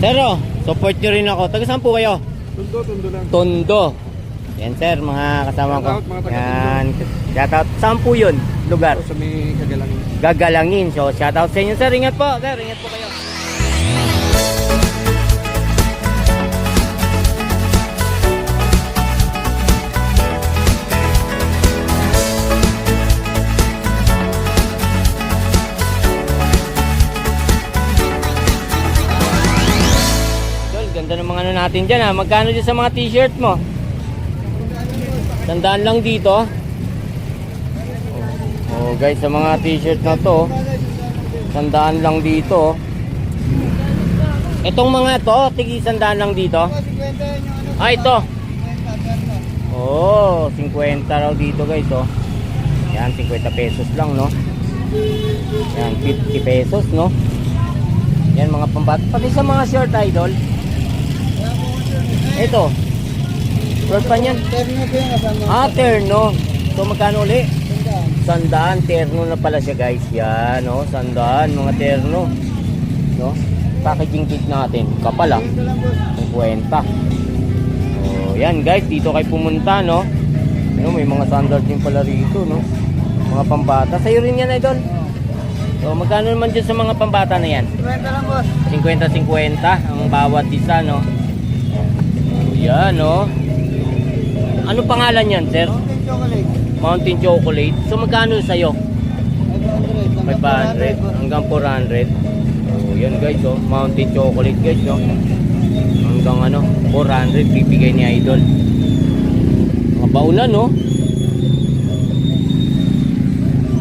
Sir, oh, support nyo rin ako. Taga saan po kayo? Tundo, tundo lang. Tondo. Yan sir, mga kasama ko. Shoutout, mga taga Yan. Shoutout. Saan po yun? Lugar? Sa may kagalangin. Gagalangin. So, shoutout sa inyo sir. Ingat po. Sir, ingat po kayo. Natin dyan ha. Magkano dyan sa mga t-shirt mo? Sandaan lang dito. Oh guys, sa mga t-shirt na to, sandaan lang dito. Itong mga to, tigi sandaan lang dito. Ah, ito. Oh, 50 raw dito guys, oh. Yan, 50 pesos lang, no? Yan, 50 pesos, no? Yan, mga pambat. Pati sa mga short idol. Ito. Short pa yan. Terno yung kasama. Ah, terno. So, magkano uli? Sandaan, terno na pala siya guys. Yan, no? Sandaan, mga terno. No? Packaging kit natin. Kapal ah. 50. Oh, yan guys, dito kayo pumunta, no? Ano, may mga standard din pala rito, no? Mga pambata. Sa'yo rin yan, idol. So, magkano naman dyan sa mga pambata na yan? 50 lang boss. 50-50 ang bawat isa, no? Yan, no? Ano pangalan yan, sir? Mountain chocolate. Mountain Chocolate. So, magkano sa'yo? 500. 500 hanggang 400. Oh, yan guys, oh. Mountain Chocolate, guys, no? Hanggang ano, 400 bibigay ni Idol. Mga baunan, no?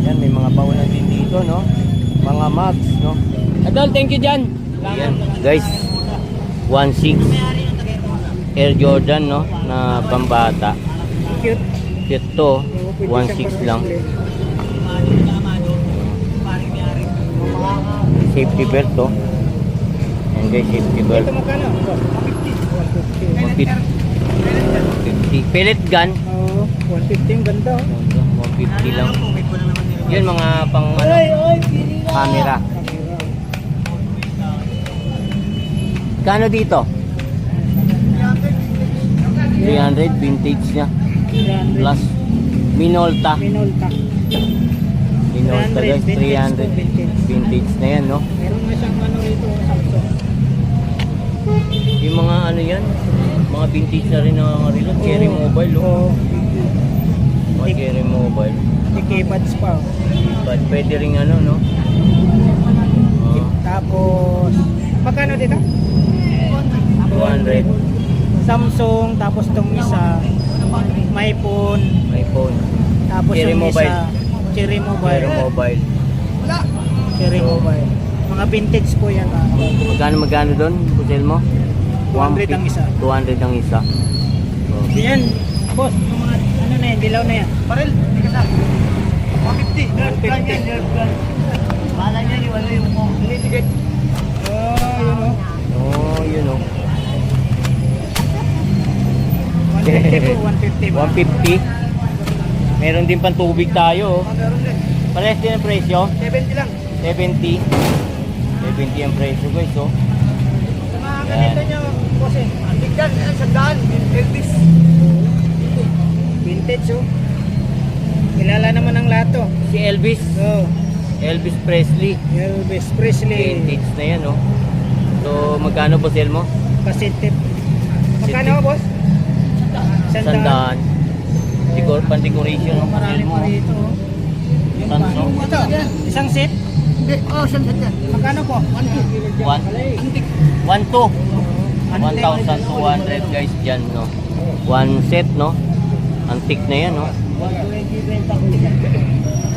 Yan, may mga baunan din dito, no? Mga mags, no? Idol, thank you dyan. Yan, guys. 1.6 Air Jordan, no? Na pambata. Cute. Cute to. 1.6 lang. Safety belt, to. Yan guys, safety belt. Ito magkano? 150. 150. 150. Pellet gun. Oo, 150 yung ganda. oh. 150 lang. Yun mga pang ano, camera. Kano dito? 300 vintage niya. Plus Minolta. Minolta. Minolta guys, 300 300 vintage. vintage na yan, no? Meron nga siyang ano rito, Samsung. Yung mga ano yan, mga vintage na rin na mga relo, Cherry. Mobile, oh. Oo. Mga Cherry Mobile. May keypads pa. oh. But pwede rin ano, no? Oh, Tapos, magkano dito? 200. Samsung, tapos tong isa, may phone, May phone. tapos Cherry yung Mobile. isa, Cherry Mobile. Cherry Mobile. Cherry Mobile. Mga vintage po yan. ah. Magkano magkano doon, Kusel mo? 200 ang isa. 200 ang isa. Oh. Yan, boss, yung mga ano na yan, dilaw na yan. Parel, hindi ka sa. 150, nerf gun yan, nerf gun. Bahala niya yung ano yung mo. Tinitigat. Oh, yun o. Oh, yun oh. 150 po, 150 ba? 150. Meron din pang tubig tayo. oh. Meron din. Parehas din ang presyo. 70 lang. 70. 70 ang presyo guys oh. Sa mga ganito nyo, boss eh. Tignan, yan, sandaan. Elvis. Vintage oh. Kilala naman ang lahat to. Si Elvis. Oh, Elvis Presley. Elvis Presley. Vintage na yan oh. So magkano po sale mo? Pasitip. Magkano boss? Sandaan. Siguro pang decoration ng Marami sale mo. pa rito. oh. Tanso. Ito, isang set? Hindi, oh, isang set yan. Magkano po? 1 One. 1 2. 1,200 guys dyan no. One set no. Antique na yan no.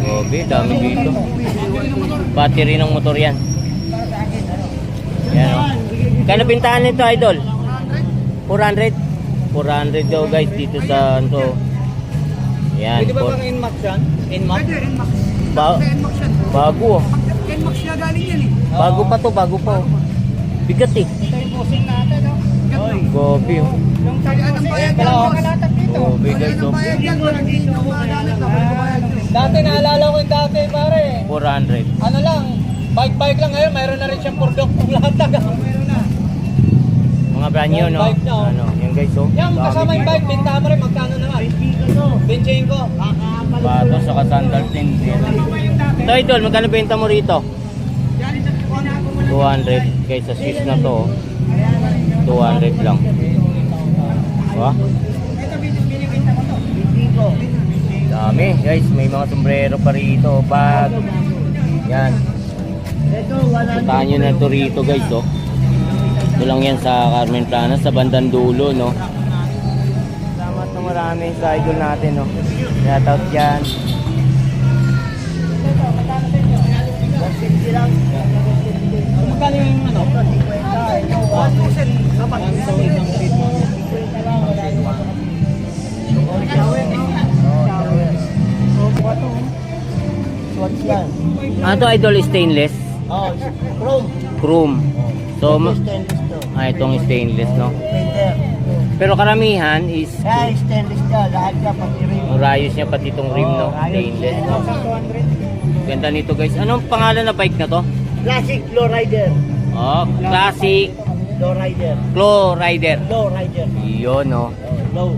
Grabe, dami dito. Battery ng motor yan. Yan o. Kano pintahan nito, idol? 400? 400 daw guys dito sa ano. Yan. Pwede ba bang Inmax yan? Inmax? Pwede, Inmax. Ba Inmax yan. bago oh. Inmax na galing yan eh. Bago pa to, bago pa oh. Bigat eh. Ito yung posing natin, no? Oy. Gobi oh. Yung tagaan ng bayan dyan, makalatag dito. Gobi guys oh. Walang dito. Dati naalala ko yung dati pare. 400. Ano lang, bike-bike lang ngayon, mayroon na rin siyang purdok. Meron na. Mga brand new, no? bike. Ano, yan guys, oh. Yan, Dami kasama yung bike, benta mo rin, magkano naman? Benching ko. Bato sa kasandal din. Ito, idol, magkano benta mo rito? 200 guys, sa Swiss na to. oh. 200 lang. Diba? Dami, guys. May mga sombrero pa rito. Bag. Yan. Puntahan nyo na ito rito, guys, oh. Ito lang yan sa Carmen Plana, sa bandang dulo, no? Salamat na marami sa idol natin, no? Shout out yan. Magkano yung ano? Swatch yan. Ano to, idol stainless? Oh, chrome. Chrome. So, stainless to. ah, itong stainless, no? Pero karamihan is Kaya stainless ka, lahat ka pati rin. Ang rayos niya pati itong rim, no? Stainless, no? Ganda nito, guys. Anong pangalan na bike na to? Classic low rider. Oh, Classic Low rider. Claw Rider. Low rider. Yun, no? Oh, low.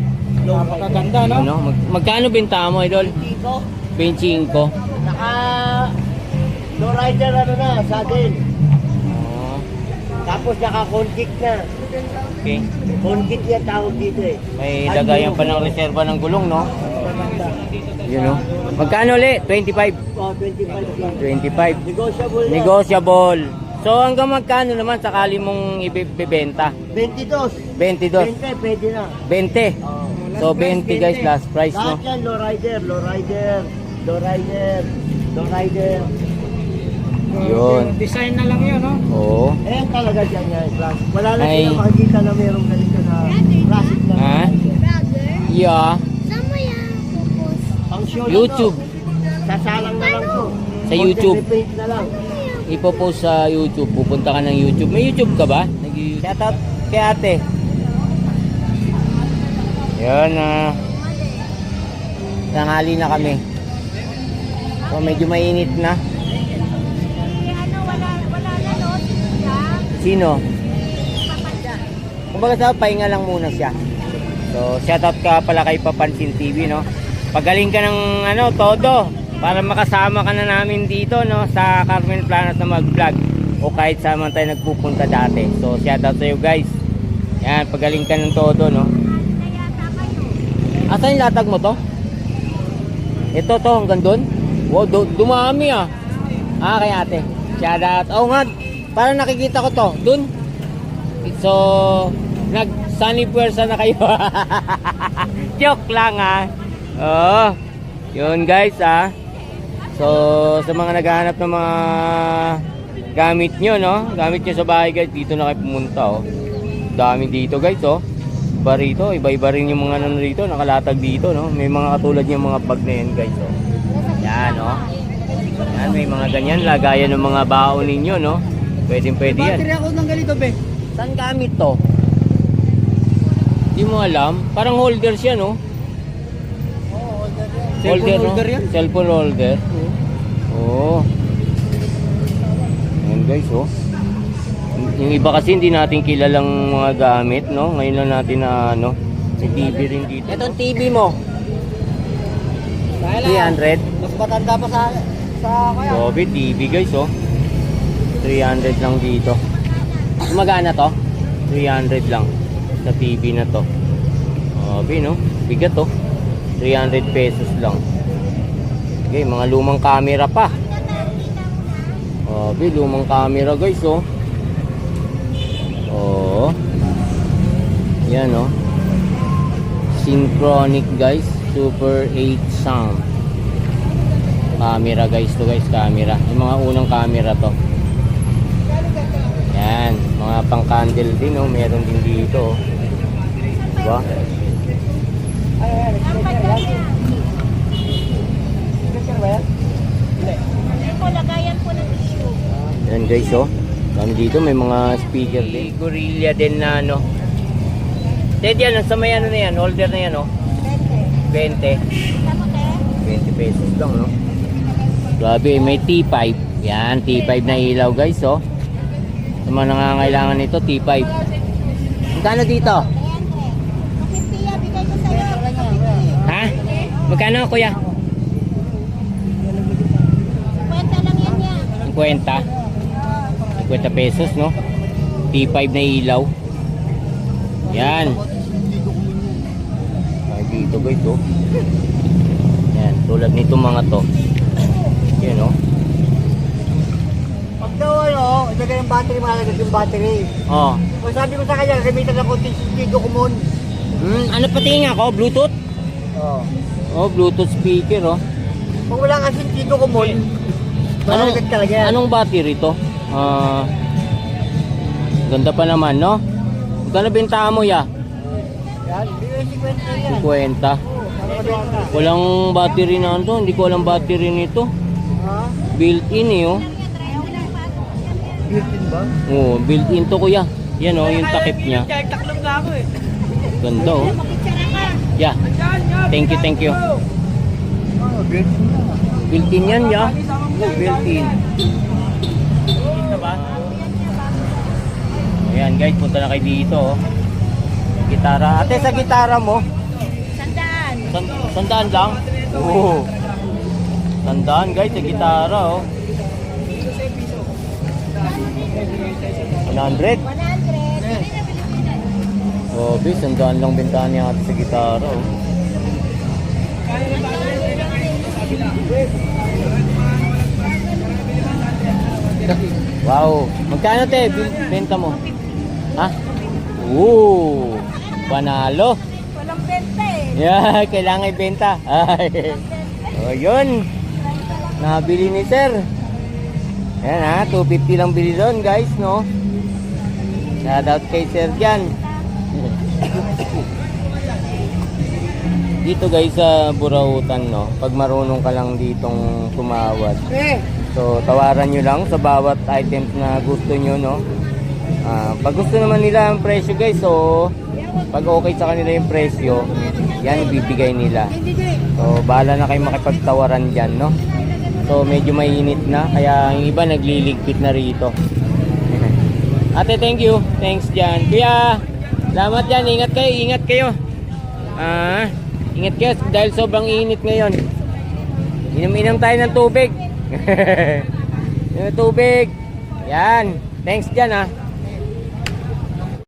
Low rider. Napakaganda, no? Ano? Mag magkano benta mo, idol? Dito, 25. naka rider ano na, saddle. Oh, Tapos naka concrete na. okay. Concrete yan tawag dito eh. May lagayan pa ng reserva ng gulong, no? Yun, no? Magkano ulit? 25. Oh, 25 lang. 25. Negotiable yan. Negotiable. So hanggang magkano naman sakali mong ibebenta? 22. 22. 20, pwede na. 20. Oh. So 20 guys last price no. Lahat yan, low rider, low rider, low rider, low rider. Yun. Design na lang yun, no? Oo. Eh, talaga dyan yan, classic. Wala na Ay. sila makikita na mayroong ganito na classic na. Ha? Brother, Yeah. saan mo yan pupus? Pang show na YouTube. Sasalang na lang to. Sa YouTube. Repaint na lang. Ipopost sa YouTube. Pupunta ka ng YouTube. May YouTube ka ba? Shout out kay ate. Yan ah. Tanghali na kami. So medyo mainit na. Eh, ano, wala, wala na, no? Siya, Sino? Kumbaga sa pahinga lang muna siya. So, shoutout ka pala kay Papansin TV, no? Pagaling ka ng ano, todo para makasama ka na namin dito, no, sa Carmen Planas na mag-vlog o kahit saan man tayo nagpupunta dati. So, shoutout sa iyo, guys. Yan, pagaling ka ng todo, no? Asan yung latag mo to? Ito to, hanggang doon? Wow, du- dumami ah. Ah, kay ate. Shoutout. Oo nga, parang nakikita ko to. Doon. So, nag sunny puwersa na kayo. Joke lang ah. Oo. Yun guys ah. So, sa mga naghahanap ng mga gamit nyo, no? Gamit nyo sa bahay guys, dito na kayo pumunta oh. Dami dito guys oh. Iba rito, iba-iba rin yung mga ano rito, nakalatag dito, no? May mga katulad yung mga bag na yan, guys, oh. Yan, oh. Yan, may mga ganyan, lagayan ng mga baon ninyo, no? Pwede, pwede yan. Battery ako ng ganito, be. Saan gamit to? Di mo alam. Parang holder siya, no? Cellphone no? holder yan? Cellphone holder. Oo. Ayan guys, oh. Yung iba kasi hindi natin kilalang mga gamit, no? Ngayon lang natin na, ano, may TV rin dito. Itong TV mo, Dahil 300. Mas matanda pa sa sa kaya. Grabe, TV guys, oh. 300 lang dito. Magana to? 300 lang sa TV na to. Grabe, no? Bigat, oh. 300 pesos lang. Okay, mga lumang camera pa. Grabe, lumang camera guys, oh. Oh. Yan, oh. Synchronic guys, Super 8 sound camera guys to guys camera yung mga unang camera to yan mga pang candle din oh meron din dito oh. diba Ang panda niya. Ano po, lagayan po ng tissue. yan guys oh kami dito may mga speaker din gorilla din na ano Ted yan sa may ano na yan holder na yan oh 20 Tama kayo? 20 pesos lang no grabe may T5 yan T5 na ilaw guys oh sa mga nangangailangan nito T5 Magkano dito? Ha? Magkano kuya? Kwenta lang yan niya. 50. 50 pesos, no? T5 na ilaw. Yan. Ay, dito guys, oh. Yan, tulad nito mga to. Yan, oh. Daw ano, ilagay yung battery, malagay yung battery. Oh. O sabi ko sa kanya, gamitan ako Tigo Kumon. Hmm, ano patingin ako? Bluetooth? Oo. Oh, Bluetooth speaker, oh. Kung wala kasi Tigo Kumon, Anong, talaga yan. anong battery to? Ah, ganda pa naman, no? Magkano bentahan mo, ya? Yan, bigay 50 na yan. 50. Oo, para maduwa ka. Walang battery na ano, hindi ko alam battery nito. Built-in eh, oh. Built-in ba? Oo, built-in to kuya. Yan oh, yung takip niya. Taklong na ako eh. Ganda oh. Makitsara ka. Yeah. Thank you, thank you. Oo, built-in na. Built-in yan, ya. Built-in. Ba? Ayan guys, punta na kayo dito oh. Gitara. Ate, sa gitara mo, Sandaan. san sandaan lang? Oo. Sandaan guys, sa gitara oh. 100? 100. Oh, bis, sandaan lang bentahan niya ate sa gitara oh. Wow. Magkano te? Benta mo? Ha? Oo. Panalo. Walang benta eh. Yeah, kailangan ibenta. Ay. Oh, yun. Nabili ni sir. Yan ha, 250 lang bili doon guys, no? Shout out kay sir dyan. Dito guys sa Burautan, no? Pag marunong ka lang ditong tumawad, Eh, So, tawaran nyo lang sa bawat items na gusto nyo, no? Ah, pag gusto naman nila ang presyo, guys, so, pag okay sa kanila yung presyo, yan ibibigay nila. So, bahala na kayo makipagtawaran dyan, no? So, medyo mainit na, kaya yung iba nagliligpit na rito. Ate, thank you. Thanks dyan. Kuya, salamat dyan. Ingat kayo, ingat kayo. Ah, ingat kayo dahil sobrang init ngayon. Inom-inom tayo ng tubig. Yung tubig. Yan. Thanks dyan ah.